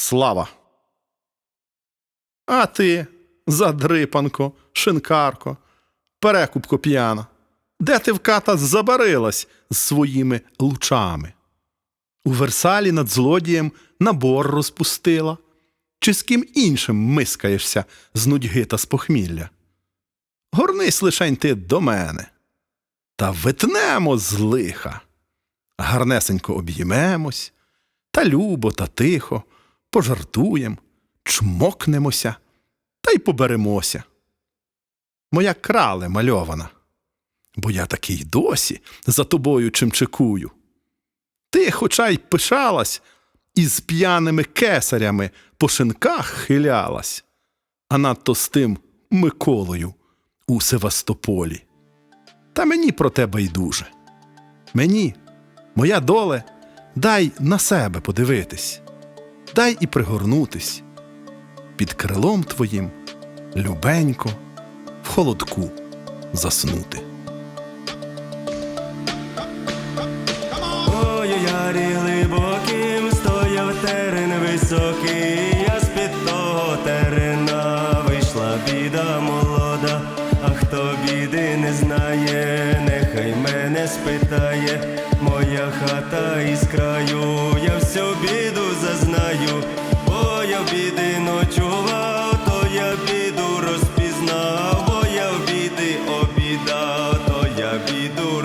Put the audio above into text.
Слава. А ти, задрипанко, шинкарко, перекупко п'яна, де ти в ката забарилась з своїми лучами? У Версалі над злодієм набор розпустила, чи з ким іншим мискаєшся з нудьги та з похмілля? Горнись лишень ти до мене, та витнемо з лиха, гарнесенько обіймемось, та любо та тихо, пожартуєм, чмокнемося та й поберемося. Моя крале мальована, бо я такий досі за тобою чимчикую. Ти, хоча й пишалась, із п'яними кесарями по шинках хилялась, а надто з тим Миколою у Севастополі. Та мені про те байдуже. Мені, моя доле, дай на себе подивитись, дай і пригорнутись. Під крилом твоїм, любенько, в холодку заснути. Ой, ярі глибоким стояв терен високий, я з-під того терена вийшла біда молода, а хто біди не знає, нехай мене спитає, моя хата із краю, habido